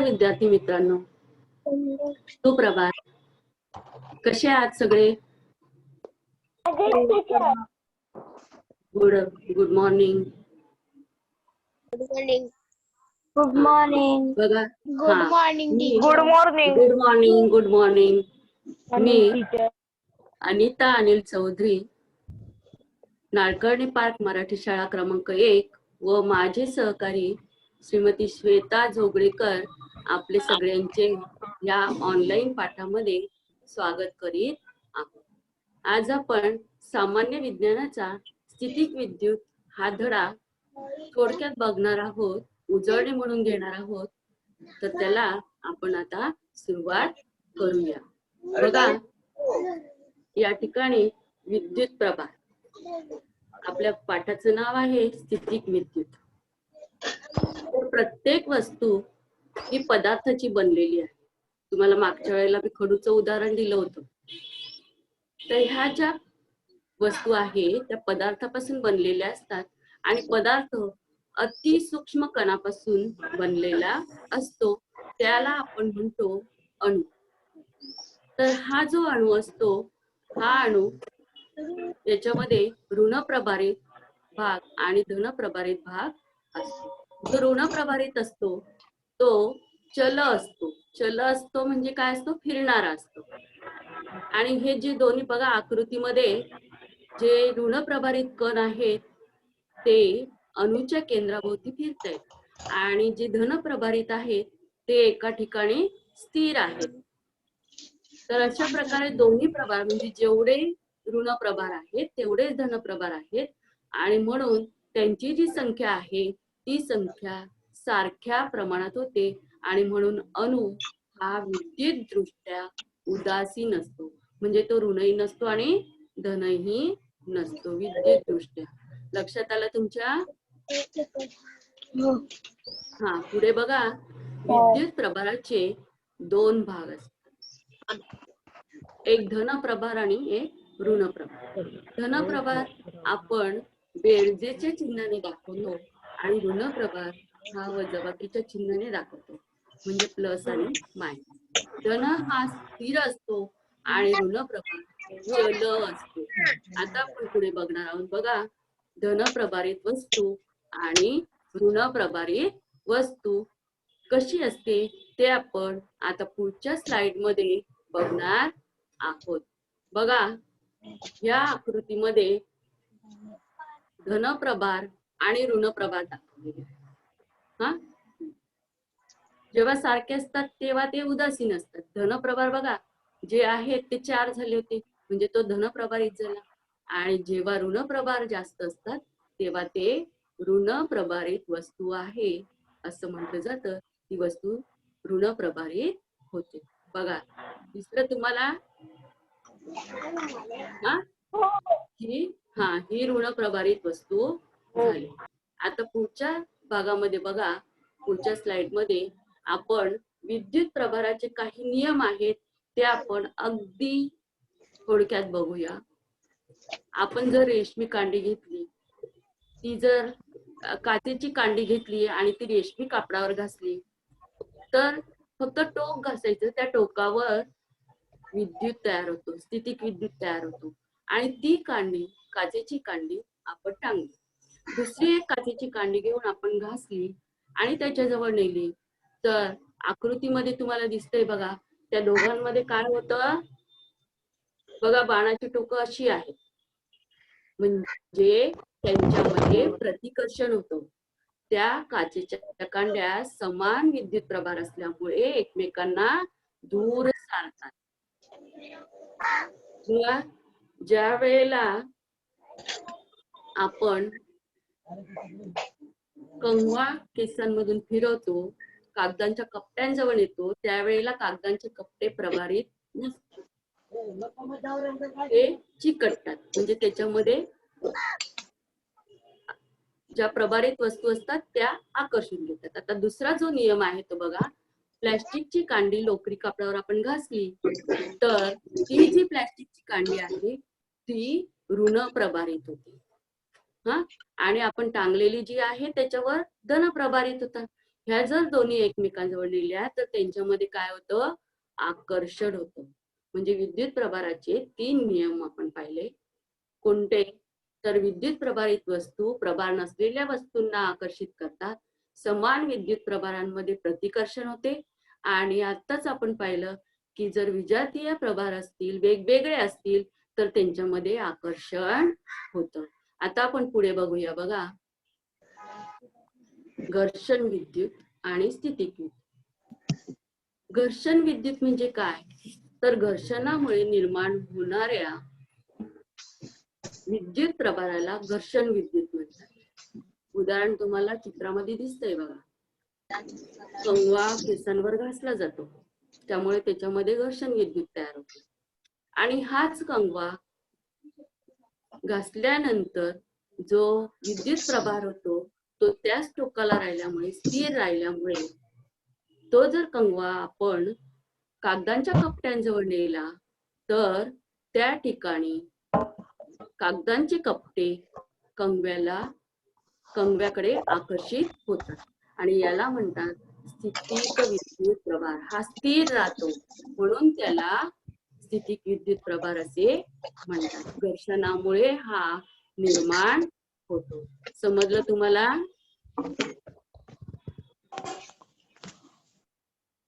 नमस्कार विद्यार्थी मित्रांनो. सुप्रभात. कसे आहात सगळे? Good good morning good morning बघा good morning good morning good morning good morning मी अनिता अनिल चौधरी नाळकर्णी पार्क मराठी शाळा क्रमांक एक व माझे सहकारी श्रीमती श्वेता जोगळेकर आपले सगळ्यांचे या ऑनलाईन पाठामध्ये स्वागत करीत आहोत. आज आपण सामान्य विज्ञानाचा स्थितिक विद्युत हा धडा थोडक्यात बघणार आहोत उजळणी म्हणून घेणार आहोत. तर त्याला आपण आता सुरुवात करूया. बघा या ठिकाणी विद्युत प्रभार आपल्या पाठाचं नाव आहे स्थितिक विद्युत. प्रत्येक वस्तू ही पदार्थाची बनलेली आहे. तुम्हाला मागच्या वेळेला मी खडूचं उदाहरण दिलं होतं. तर ह्या ज्या वस्तू आहे त्या पदार्थापासून बनलेल्या असतात आणि पदार्थ अतिसूक्ष्म कणापासून बनलेला असतो. त्याला आपण म्हणतो अणु. तर हा जो अणु असतो हा अणु याच्यामध्ये ऋण प्रभारित भाग आणि धन प्रभारित भाग असतो. जो ऋण प्रभारित असतो तो चल असतो. चल असतो म्हणजे काय असतो? फिरणारा असतो. आणि हे जे दोन्ही बघा आकृतीमध्ये जे ऋण प्रभारित कण आहेत ते अणूच्या केंद्राभोवती फिरत आहेत आणि जे धन प्रभारित आहेत ते एका ठिकाणी स्थिर आहेत. तर अशा प्रकारे दोन्ही प्रभार म्हणजे जेवढे ऋण प्रभार आहेत तेवढेच धन प्रभार आहेत. आणि म्हणून त्यांची जी संख्या आहे ती संख्या सारख्या प्रमाणात होते. आणि म्हणून अणु हा विद्युत दृष्ट्या उदासीन असतो म्हणजे तो ऋणही नसतो आणि धनही नसतो. विद्युत दृष्ट्या लक्षात आलं तुमच्या? हा पुढे बघा. विद्युत प्रभाराचे दोन भाग असतात. एक धन प्रभार आणि एक ऋण प्रभार धन प्रभार आपण बेरजेच्या चिन्हाने दाखवतो आणि ऋण प्रभार हा वजाबाकीच्या चिन्हाने दाखवतो. म्हणजे प्लस आणि मायनस धन हा स्थिर असतो आणि ऋण प्रभार चल असतो. आता आपण पुढे बघणार आहोत. बघा धन प्रभारित वस्तू आणि ऋण प्रभारित वस्तू कशी असते ते आपण आता पुढच्या स्लाइडमध्ये बघणार आहोत. बघा या आकृतीमध्ये धन प्रभार आणि ऋण प्रभार दाखवलेले आहे. हा? जेव्हा सारखे असतात तेव्हा ते उदासीन असतात धन प्रभार बघा जे आहेत ते चार झाले होते. म्हणजे तो धन प्रभारित झाला. आणि जेव्हा ऋण प्रभार जास्त असतात तेव्हा ते ऋण प्रभारित वस्तू आहे असं म्हटलं जातं. ती वस्तू ऋण प्रभारित होते. बघा दुसरं तुम्हाला हा? ही हा. ही ऋण प्रभारित वस्तू झाली. आता पुढच्या भागामध्ये बघा पुढच्या स्लाइडमध्ये आपण विद्युत प्रभाराचे काही नियम आहेत ते आपण अगदी थोडक्यात बघूया. आपण जर रेशमी कांडी घेतली ती जर काचेची कांडी घेतली आणि ती रेशमी कापडावर घासली तर फक्त टोक घासायचं त्या टोकावर विद्युत तयार होतो स्थितिक विद्युत तयार होतो. आणि ती कांडी काचेची कांडी आपण टांगली. दुसरी एक काचेची कांडी घेऊन आपण घासली आणि त्याच्याजवळ नेली. तर आकृतीमध्ये तुम्हाला दिसतंय बघा त्या दोघांमध्ये काय होतं? बघा बाणाची टोकं अशी आहेत. म्हणजे त्यांच्यामध्ये प्रतिकर्षण होतं. त्या काचेच्या कांड्या समान विद्युत प्रभार असल्यामुळे एकमेकांना दूर सारतात. किंवा ज्या वेळेला आपण कंगवा केसांमधून फिरवतो कागदांच्या कप्प्यांजवळ येतो त्यावेळेला कागदांचे कप्पे प्रभारित नसतात. ते चिकटतात. म्हणजे त्याच्यामध्ये ज्या प्रभारित वस्तू असतात त्या आकर्षून घेतात. आता दुसरा जो नियम आहे तो बघा प्लॅस्टिकची कांडी लोकरी कापडावर आपण घासली तर ती जी प्लॅस्टिकची कांडी आहे ती ऋण प्रभारित होते. हा? आणि आपण टांगलेली जी आहे त्याच्यावर धन प्रभारित होतात ह्या जर दोन्ही एकमेकांजवळ नेल्या तर त्यांच्यामध्ये काय होतं? आकर्षण होतं. म्हणजे विद्युत प्रभाराचे तीन नियम आपण पाहिले. कोणते? तर विद्युत प्रभारित वस्तू प्रभार नसलेल्या वस्तूंना आकर्षित करतात. समान विद्युत प्रभारांमध्ये प्रतिकर्षण होते. आणि आताच आपण पाहिलं की जर विजातीय प्रभार असतील वेगवेगळे असतील तर त्यांच्यामध्ये आकर्षण होतं. आता आपण पुढे बघूया बघा. घर्षण विद्युत आणि स्थितिक घर्षण विद्युत म्हणजे काय? तर घर्षणामुळे निर्माण होणाऱ्या विद्युत प्रभाराला घर्षण विद्युत म्हणतात. उदाहरण तुम्हाला चित्रामध्ये दिसतंय बघा. कंगवा केसांवर घासला जातो. त्यामुळे त्याच्यामध्ये घर्षण विद्युत तयार होते. आणि हाच कंगवा घासल्यानंतर जो विद्युत प्रभार होतो तो त्याच टोकाला राहिल्यामुळे स्थिर राहिल्यामुळे तो जर कंगवा आपण कागदांच्या कपट्यांजवळ नेला तर त्या ठिकाणी कागदांचे कपटे कंगव्याला कंगव्याकडे आकर्षित होतात. आणि याला म्हणतात स्थितिक विद्युत प्रभार. हा स्थिर राहतो. म्हणून त्याला स्थितिक विद्युत प्रभार असे म्हणतात. घर्षणामुळे हा निर्माण होतो. समजलं तुम्हाला?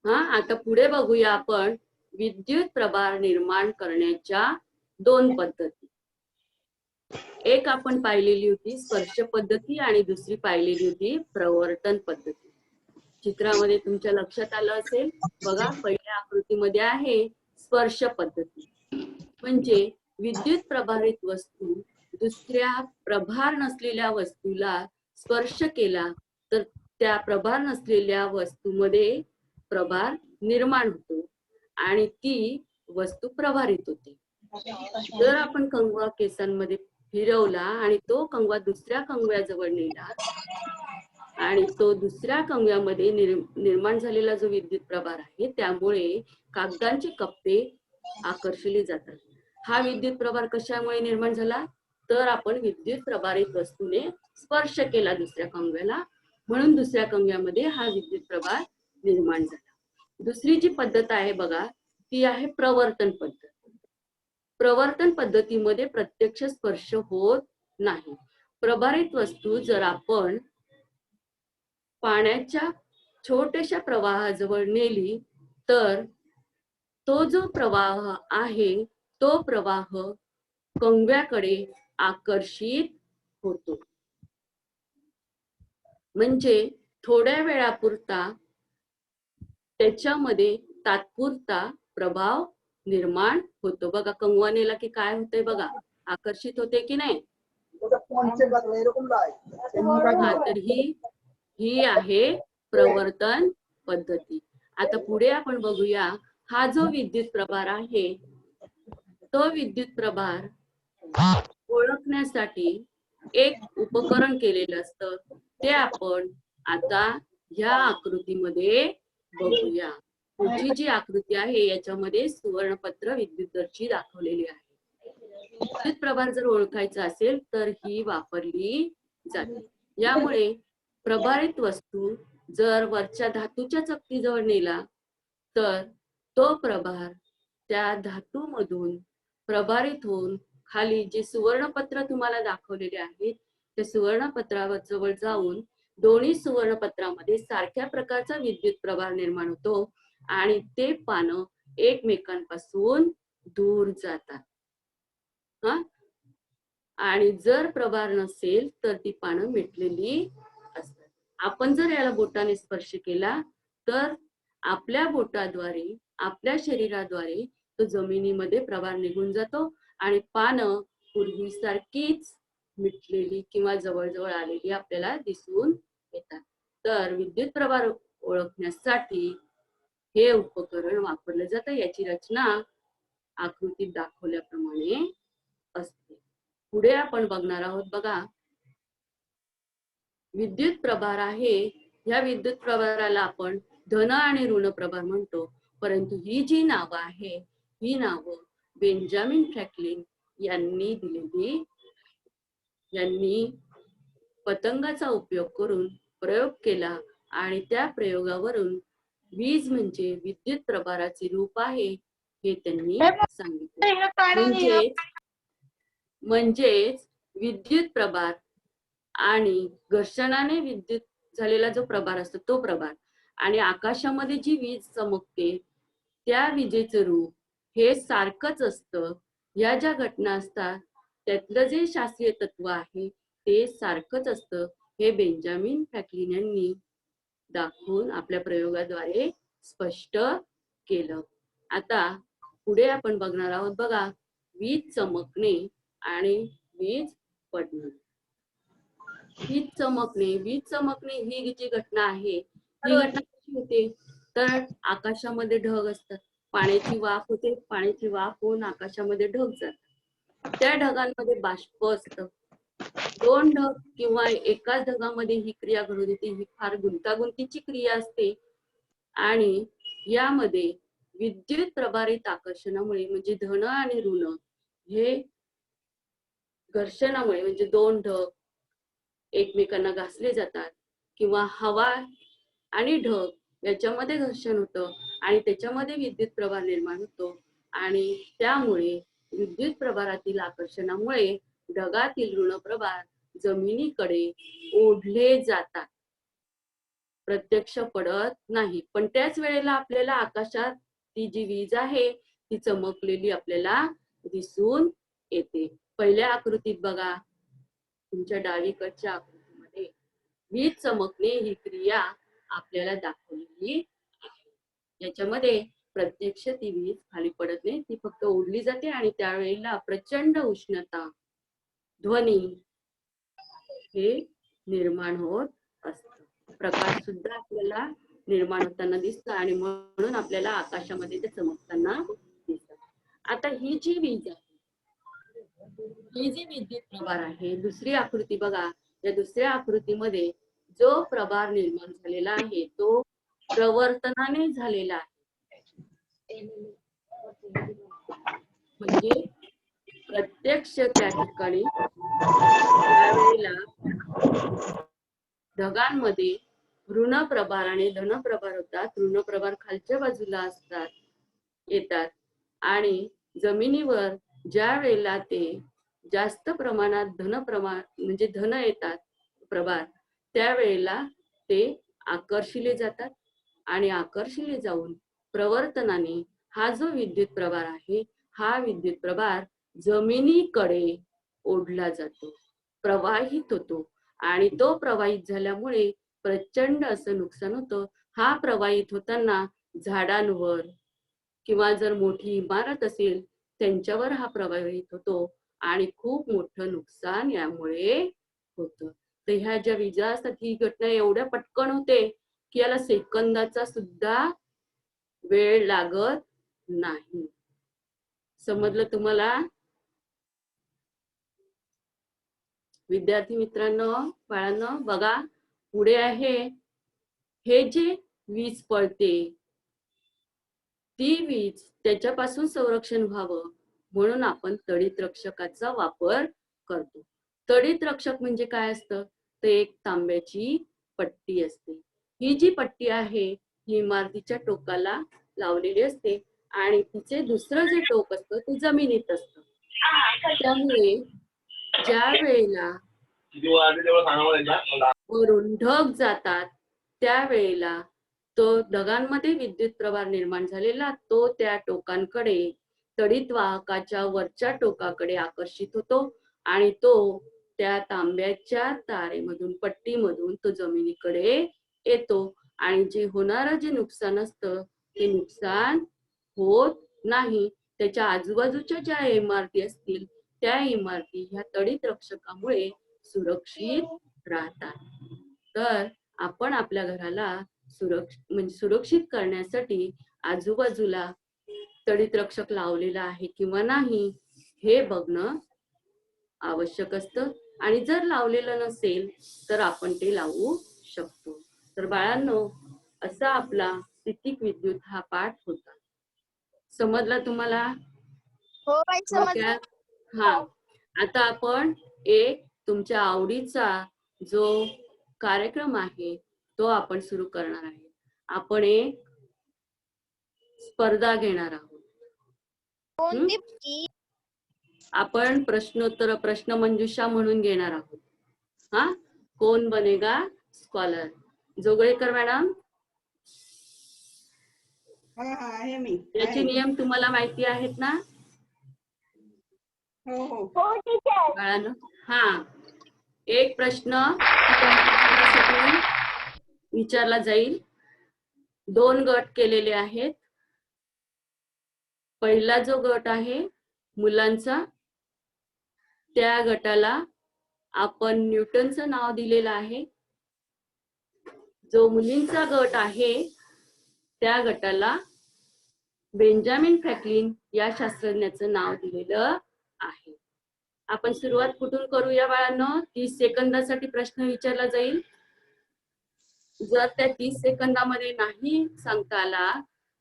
हा आता पुढे बघूया आपण विद्युत प्रभार निर्माण करण्याच्या दोन पद्धती. एक आपण पाहिलेली होती स्पर्श पद्धती आणि दुसरी पाहिलेली होती प्रवर्तन पद्धती. चित्रामध्ये तुमच्या लक्षात आलं असेल? बघा पहिल्या आकृतीमध्ये आहे. स्पर्श पद्धती. म्हणजे विद्युत प्रभारित वस्तू दुसऱ्या प्रभार नसलेल्या वस्तूला स्पर्श केला तर त्या प्रभार नसलेल्या वस्तूमध्ये प्रभार निर्माण होतो आणि ती वस्तू प्रभारित होते. जर आपण कंगवा केसांमध्ये फिरवला आणि तो कंगवा दुसऱ्या कंगव्याजवळ नेला आणि तो दुसऱ्या कंगव्यामध्ये निर- निर्माण झालेला जो विद्युत प्रभार आहे त्यामुळे कागदांचे कप्पे आकर्षले जातात. हा विद्युत प्रभार कशामुळे निर्माण झाला? तर आपण विद्युत प्रभारित वस्तूने स्पर्श केला दुसऱ्या कंगव्याला म्हणून दुसऱ्या कंगव्यामध्ये हा विद्युत प्रभार निर्माण झाला. दुसरी जी पद्धत आहे बघा ती आहे प्रवर्तन पद्धत. प्रवर्तन पद्धतीमध्ये प्रत्यक्ष स्पर्श होत नाही. प्रभारित वस्तू जर आपण पाण्याच्या छोट्याशा प्रवाहाजवळ नेली तर तो जो प्रवाह आहे तो प्रवाह कंगव्याकडे आकर्षित होतो. म्हणजे थोड्या वेळापुरता त्याच्यामध्ये तात्पुरता प्रभाव निर्माण होतो. बघा कंगवा नेला की काय होतंय बघा? आकर्षित होते की नाही? तर ही ही आहे प्रवर्तन पद्धती. आता पुढे आपण बघूया हा जो विद्युत प्रभार आहे तो विद्युत प्रभार ओळखण्यासाठी एक उपकरण केलेलं असतं. ते आपण आता ह्या आकृतीमध्ये बघूया. पुढची जी आकृती आहे याच्यामध्ये सुवर्णपत्र विद्युत दर्शी दाखवलेली आहे. विद्युत प्रभार जर ओळखायचा असेल तर ही वापरली जाते. यामुळे प्रभारित वस्तू जर वरच्या धातूच्या चकतीजवळ नेला तर तो प्रभार त्या धातूमधून प्रभारित होऊन खाली जे सुवर्णपत्र तुम्हाला दाखवलेले आहेत त्या सुवर्णपत्रावर जवळ जाऊन दोन्ही सुवर्णपत्रामध्ये सारख्या प्रकारचा विद्युत प्रभार निर्माण होतो आणि ते पानं एकमेकांपासून दूर जातात. हा? आणि जर प्रभार नसेल तर ती पानं मिटलेली आपण जर याला बोटाने स्पर्श केला तर आपल्या बोटाद्वारे आपल्या शरीराद्वारे तो जमिनीमध्ये प्रभार निघून जातो आणि पानं पूर्वीसारखीच मिटलेली किंवा जवळजवळ आलेली आपल्याला दिसून येतात. तर विद्युत प्रभार ओळखण्यासाठी हे उपकरण वापरलं जातं. याची रचना आकृतीत दाखवल्याप्रमाणे असते. पुढे आपण बघणार आहोत बघा. विद्युत प्रभार आहे ह्या विद्युत प्रभाराला आपण धन आणि ऋण प्रभार म्हणतो. परंतु ही जी नावं आहे ही नावं बेंजामिन फ्रॅकलिन यांनी दिलेली यांनी पतंगाचा उपयोग करून प्रयोग केला आणि त्या प्रयोगावरून वीज म्हणजे विद्युत प्रभाराचे रूप आहे हे त्यांनी सांगितले. म्हणजेच म्हणजेच विद्युत प्रभार आणि घर्षणाने विद्युत झालेला जो प्रभार असतो तो प्रभार. आणि आकाशामध्ये जी वीज चमकते त्या विजेचं रूप हे सारखंच असतं. या ज्या घटना असतात त्यातलं जे शास्त्रीय तत्व आहे ते सारखंच असतं. हे बेंजामिन फॅकलिन यांनी दाखवून आपल्या प्रयोगाद्वारे स्पष्ट केलं. आता पुढे आपण बघणार आहोत बघा वीज चमकणे आणि वीज पडणे. वीज चमकणे वीज चमकणे ही जी घटना आहे ही घटना कशी होते? तर आकाशामध्ये ढग असतात. पाण्याची वाफ होते पाण्याची वाफ होऊन आकाशामध्ये ढग जातात. त्या ढगांमध्ये बाष्प असतं. दोन ढग किंवा एकाच ढगामध्ये ही क्रिया घडून येते ही फार गुंतागुंतीची क्रिया असते. आणि यामध्ये विद्युत प्रभारित आकर्षणामुळे म्हणजे धन आणि ऋण हे घर्षणामुळे म्हणजे दोन ढग एकमेकांना घासले जातात किंवा हवा आणि ढग याच्यामध्ये घर्षण होतं आणि त्याच्यामध्ये विद्युत प्रभार निर्माण होतो. आणि त्यामुळे विद्युत प्रभारातील आकर्षणामुळे ढगातील ऋण प्रभार जमिनीकडे ओढले जातात. प्रत्यक्ष पडत नाही. पण त्याच वेळेला आपल्याला आकाशात ती जी वीज आहे ती चमकलेली आपल्याला दिसून येते. पहिल्या आकृतीत बघा तुमच्या डावीकडच्या आकृतीमध्ये. वीज चमकणे ही क्रिया आपल्याला दाखवलेली आहे. याच्यामध्ये प्रत्यक्ष ती वीज खाली पडत नाही ती फक्त ओढली जाते आणि त्यावेळेला प्रचंड उष्णता ध्वनी हे निर्माण होत असत. प्रकाश सुद्धा आपल्याला निर्माण होताना दिसतं आणि म्हणून आपल्याला आकाशामध्ये ते चमकताना दिसत. आता ही जी वीज आहे ही जी विद्युत प्रभार आहे दुसरी आकृती बघा. या दुसऱ्या आकृतीमध्ये जो प्रभार निर्माण झालेला आहे तो प्रवर्तनाने झालेला आहे. म्हणजे प्रत्यक्ष त्या ठिकाणी त्यावेळेला ढगांमध्ये ऋण प्रभार आणि धन प्रभार होतात. ऋण प्रभार खालच्या बाजूला असतात येतात. आणि जमिनीवर ज्या वेळेला ते जास्त प्रमाणात धन प्रमाण म्हणजे धन येतात प्रभार त्यावेळेला ते आकर्षिले जातात आणि आकर्षिले जाऊन प्रवर्तनाने हा जो विद्युत प्रभार आहे हा विद्युत प्रभार जमिनीकडे ओढला जातो प्रवाहित होतो आणि तो प्रवाहित झाल्यामुळे प्रचंड असं नुकसान होतं. हा प्रवाहित होताना झाडांवर किंवा जर मोठी इमारत असेल त्यांच्यावर हा प्रभावित होतो आणि खूप मोठं नुकसान यामुळे होतं. तर ह्या ज्या विजा असतात ही घटना एवढ्या पटकन होते की याला सेकंदाचा सुद्धा वेळ लागत नाही. समजलं तुम्हाला? विद्यार्थी मित्रांनो बाळांनो बघा पुढे आहे. हे जे वीज पळते ती वीज त्याच्यापासून संरक्षण व्हावं म्हणून आपण तडित रक्षकाचा वापर करतो. तडित रक्षक म्हणजे काय असतं? ते एक तांब्याची पट्टी असते. ही जी पट्टी आहे ही इमारतीच्या टोकाला लावलेली असते आणि तिचे दुसरं जे टोक असतं ते जमिनीत असतं. त्यामुळे ज्या वेळेला वरून ढग जातात त्यावेळेला तो ढगांमध्ये विद्युत प्रभार निर्माण झालेला तो त्या टोकांकडे तडित वाहकाच्या वरच्या टोकाकडे आकर्षित होतो आणि तो त्या तांब्याच्या तारेमधून पट्टीमधून तो जमिनीकडे येतो. आणि जे होणारं जे नुकसान असतं ते नुकसान होत नाही. त्याच्या आजूबाजूच्या ज्या इमारती असतील त्या इमारती ह्या तडित रक्षकामुळे सुरक्षित राहतात. तर आपण आपल्या घराला सुरक्ष म्हणजे सुरक्षित करण्यासाठी आजूबाजूला तडित रक्षक लावलेला आहे किंवा नाही हे बघणं आवश्यक असतं. आणि जर लावलेलं नसेल तर आपण ते लावू शकतो. तर बाळांनो असा आपला स्थितिक विद्युत हा पाठ होता. समजला तुम्हाला? हो? हा. आता आपण एक तुमच्या आवडीचा जो कार्यक्रम आहे तो आपण सुरू करणार आहे. आपण एक स्पर्धा घेणार आहोत. कोणती आपण प्रश्नोत्तर प्रश्न मंजुषा म्हणून घेणार आहोत. हा? कोण बनेगा स्कॉलर जोगळेकर मॅडम? हा हा याचे. नियम तुम्हाला माहिती आहेत ना? हो हो. हो टीचर बाळांनो. हा. एक प्रश्न. विचारला जाईल. दोन गट केलेले आहेत. पहिला जो गट आहे मुलांचा त्या गटाला आपण न्यूटनचं नाव दिलेलं आहे. जो मुलींचा गट आहे त्या गटाला बेंजामिन फ्रॅकलिन या शास्त्रज्ञाचं नाव दिलेलं आहे. आपण सुरुवात कुठून करूया बाळांनो? तीस सेकंदासाठी प्रश्न विचारला जाईल. जर त्या तीस सेकंदामध्ये नाही सांगता आला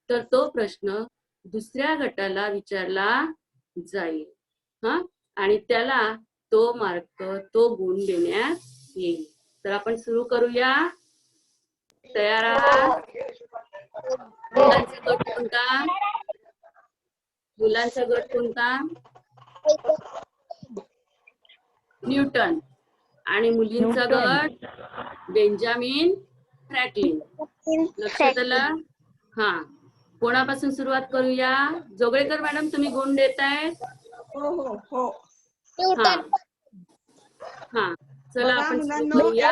तर तो प्रश्न दुसऱ्या गटाला विचारला जाईल. हा? आणि त्याला तो मार्क तो गुण देण्यात येईल. तर आपण सुरू करूया. तयार आहात? मुलांचा गट कोणता? मुलांचा गट कोणता? न्यूटन. आणि मुलींचा गट बेंजामिन लक्षात आलं? हा. कोणापासून सुरुवात करूया? जोगळेकर मॅडम तुम्ही गुण देतायत हो हो हो. हा. हा. चला बघा आपण सुरू मुलांनो करूया.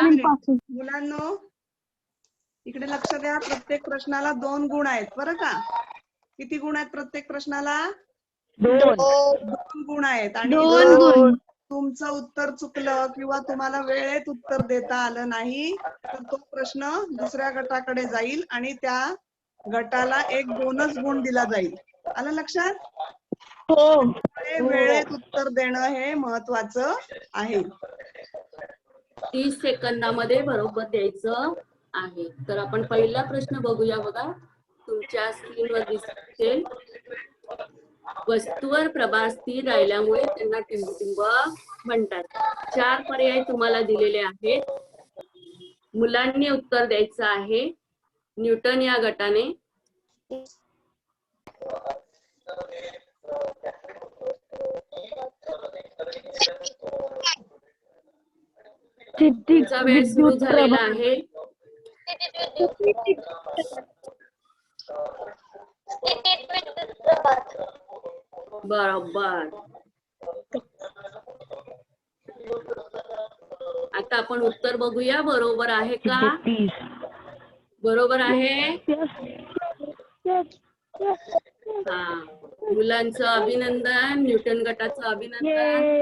मुलांनो इकडे लक्ष द्या. प्रत्येक प्रश्नाला दोन गुण आहेत बरं का? किती गुण आहेत प्रत्येक प्रश्नाला? दोन. गुण आहेत. आणि जर तुमचं उत्तर चुकलं किंवा तुम्हाला वेळेत उत्तर देता आलं नाही तर तो प्रश्न दुसऱ्या गटाकडे जाईल आणि त्या गटाला एक बोनस गुण दिला जाईल. आलं लक्षात? त्यामुळे वेळेत उत्तर देणं हे महत्वाचं आहे. तीस सेकंदामध्ये बरोबर द्यायचं आहे. तर आपण पहिला प्रश्न बघूया बघा. तुमच्या स्क्रीनवर दिसेल. वस्तूवर प्रभार स्थिर राहिल्यामुळे त्यांना टिंबटिंब म्हणतात. चार पर्याय तुम्हाला दिलेले आहेत. मुलांनी उत्तर द्यायचं आहे. न्यूटन या गटाने. तुमचा वेळ सुरू झालेला आहे. बरोबर. आता आपण उत्तर बघूया बरोबर आहे का? बरोबर आहे? हा. मुलांचं अभिनंदन न्यूटन गटाचं अभिनंदन.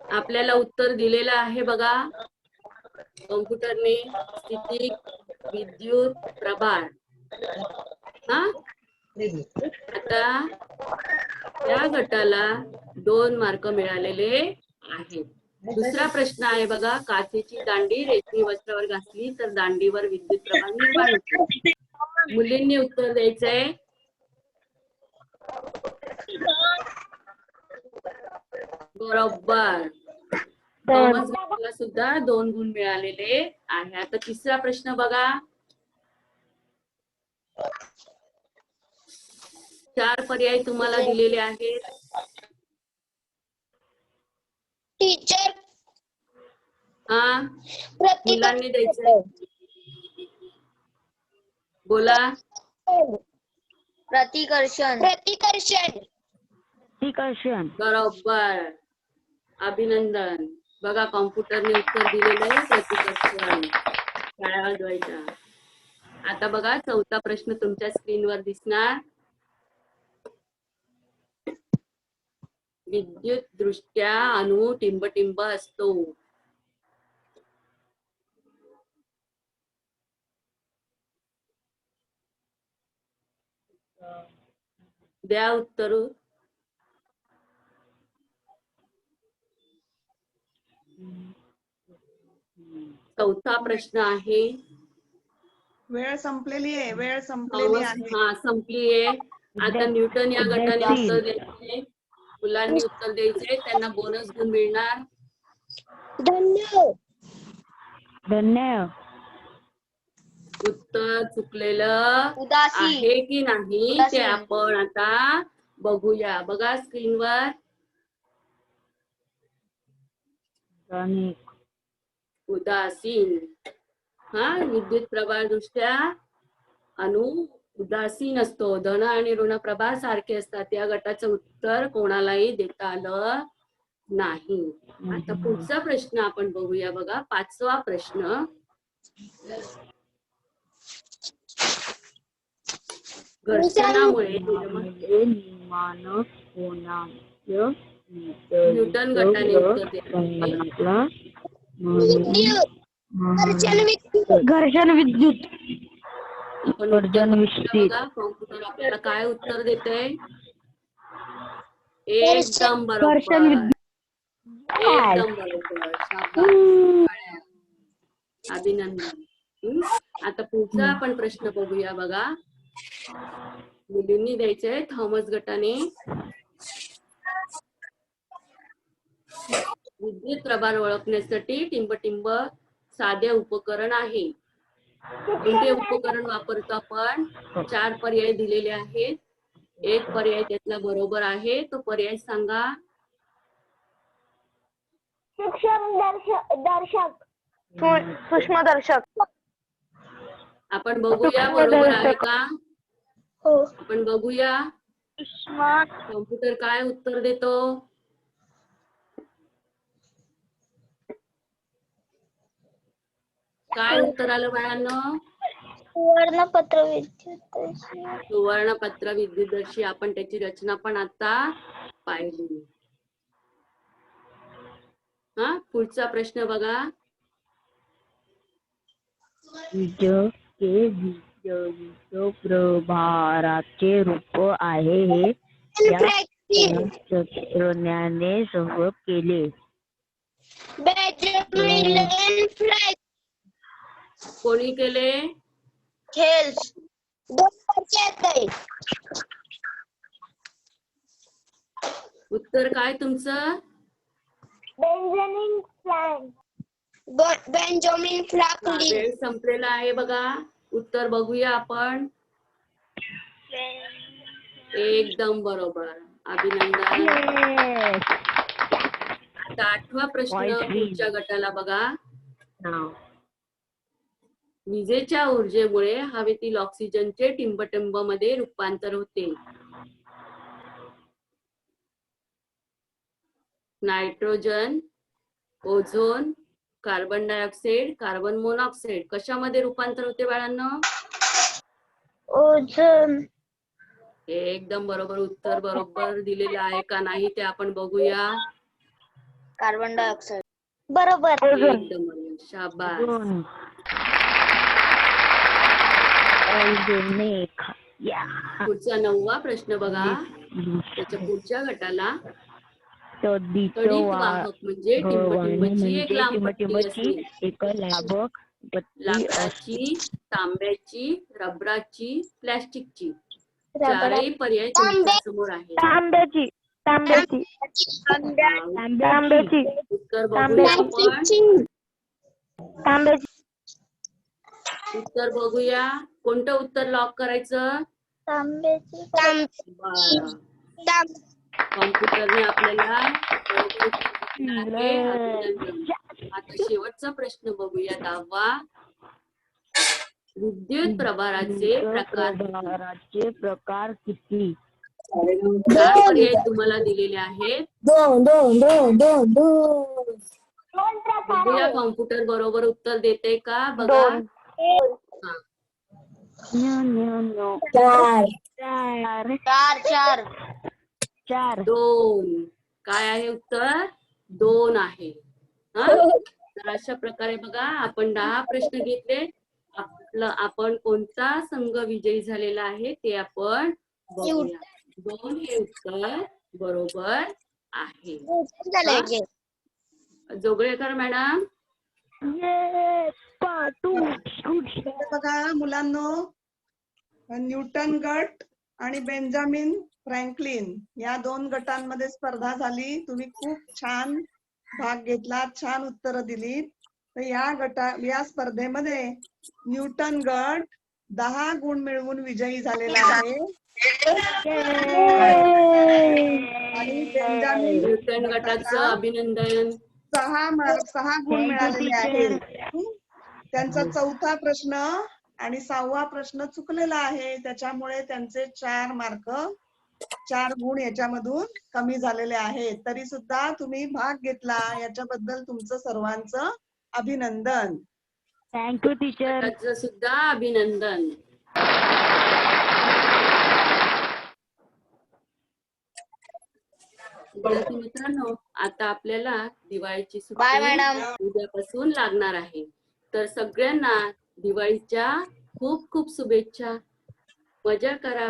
आपल्याला उत्तर दिलेलं आहे बघा. कॉम्प्युटरने स्थितिक विद्युत प्रभार. हा? आता त्या गटाला दोन मार्क मिळालेले आहेत. दुसरा प्रश्न आहे बघा काचेची दांडी रेशमी वस्त्रावर घासली तर दांडीवर विद्युत प्रभार निर्माण होतो. मुलींनी उत्तर द्यायचंय. बरोबर. सुद्धा दोन गुण मिळालेले आहे. आता तिसरा प्रश्न बघा. चार पर्याय तुम्हाला दिलेले आहेत. टीचर. हा? मुलांनी द्यायचं बोला. प्रतिकर्षण. प्रतिकर्षण. बरोबर. अभिनंदन. बघा कॉम्प्युटरने उत्तर दिलेलं आहे प्रतिकर्षण शाळा वाजवायच्या आता बघा चौथा प्रश्न तुमच्या स्क्रीनवर दिसणार. विद्युत दृष्ट्या अणु टिंबटिंब असतो. द्या उत्तर. चौथा प्रश्न आहे. वेळ संपलेली आहे वेळ संपलेली आहे. हा संपली आहे. आता न्यूटन या गटाने उत्तर द्यायचे. मुलांनी उत्तर द्यायचे त्यांना बोनस गुण मिळणार. धन्य धन्य उत्तर चुकलेलं उदासी. आहे की नाही ते. आपण आता बघूया. बघा स्क्रीनवर गणित उदासीन. हा विद्युत प्रभार दृष्ट्या अणु उदासीन असतो. धन आणि ऋण प्रभार सारखे असतात. या गटाचं उत्तर कोणालाही देता आलं नाही. आता पुढचा प्रश्न आपण बघूया बघा. पाचवा प्रश्न. घर्षणामुळे निर्माण न्यूटन गटाने उत्तर दिले विद्युत. घर्षण विद्युत. घर्षण विद्युत कॉम्प्युटर आपल्याला काय उत्तर देते एकदम बरोबर. घर्षण विद्युत. एकदम बरोबर. शाबास. अभिनंदन. आता पुढचा आपण प्रश्न बघूया बघा. मुलींनी द्यायचंय थॉमस गटाने. विद्युत प्रभार ओळखण्यासाठी टिंबटिंब साधे उपकरण आहे. कोणते उपकरण वापरतो आपण. चार पर्याय दिलेले आहेत. एक पर्याय त्यातला बरोबर आहे. तो पर्याय सांगा. सूक्ष्म दर्शक सूक्ष्मदर्शक आपण बघूया बरोबर आहे का? हो. आपण बघूया. कॉम्प्युटर काय उत्तर देतो? काय उत्तर आलं बाळांनो? वर्णपत्र विद्युत सुवर्णपत्र विद्युतदर्शी. आपण त्याची रचना पण आता पाहिली. हा? पुढचा प्रश्न बघा. हे प्रभाराचे रूप आहे हे या शास्त्रज्ञाने सह केले. कोणी केले. उत्तर काय तुमचं? बेंजामिन फ्रँक ब- बेंजामिन फ्रँकलिन वेळ संपलेला आहे बघा. उत्तर बघूया आपण. एकदम बरोबर. अभिनंदन. आता आठवा प्रश्न. पुढच्या गटाला बघा. विजेच्या ऊर्जेमुळे हवेतील ऑक्सिजनचे टिंबटिंबमध्ये रूपांतर होते. Nitrogen ozone carbon dioxide carbon monoxide कशामध्ये रूपांतर होते बाळांनो? ओझोन. एकदम बरोबर उत्तर बरोबर दिलेलं आहे का नाही ते आपण बघूया. Carbon dioxide. बरोबर. एकदम बरोबर. शाबास. या पुढचा नववा प्रश्न बघा. त्याच्या पुढच्या गटाला म्हणजे टिंबटिंबची एक एक पट्टी लाकडाची तांब्याची रबराची प्लॅस्टिकची. चारही पर्याय तुमच्यासमोर आहे तांब्याची तांब्याची. तांब्याची उत्तर बघूया आपण. तांब्याची. उत्तर बघूया. कोणतं उत्तर लॉक करायचं? बरं. कॉम्प्युटरने आपल्याला. आता शेवटचा प्रश्न बघूया दहावा विद्युत प्रभाराचे प्रकार प्रकाराचे प्रकार किती? चार पर्याय तुम्हाला दिलेले आहेत. दोन दोन दोन दोन दोन. बघूया कॉम्प्युटर बरोबर उत्तर देते का? बघा. हा. चार चार चार चार चार दोन. काय आहे उत्तर? दोन आहे. हा? तर अशा प्रकारे बघा आपण दहा प्रश्न घेतले. आपलं आपण कोणता संघ विजयी झालेला आहे ते आपण बघूया. दोन हे उत्तर बरोबर आहे. जोगळेकर मॅडम? बघा मुलांनो न्यूटन गट आणि बेंजामिन फ्रँकलिन या दोन गटांमध्ये स्पर्धा झाली. तुम्ही खूप छान भाग घेतला छान उत्तरं दिलीत. तर या गटा या स्पर्धेमध्ये न्यूटन गट दहा गुण मिळवून विजयी झालेला आहे. आणि बेंजामिन न्यूटन गटाचं अभिनंदन. सहा मार्क सहा गुण मिळालेले आहेत. त्यांचा चौथा प्रश्न आणि सहावा प्रश्न चुकलेला आहे. त्याच्यामुळे त्यांचे चार मार्क चार गुण याच्यामधून कमी झालेले आहेत. तरी सुद्धा तुम्ही भाग घेतला. याच्याबद्दल तुमचं सर्वांचं अभिनंदन. थँक्यू टीचर सुद्धा अभिनंदन. विद्यार्थी मित्रांनो आता आपल्याला दिवाळीची बाय सुट्टी मॅडम उद्यापासून लागणार आहे. तर सगळ्यांना दिवाळीच्या खूप खूप शुभेच्छा. मजा करा.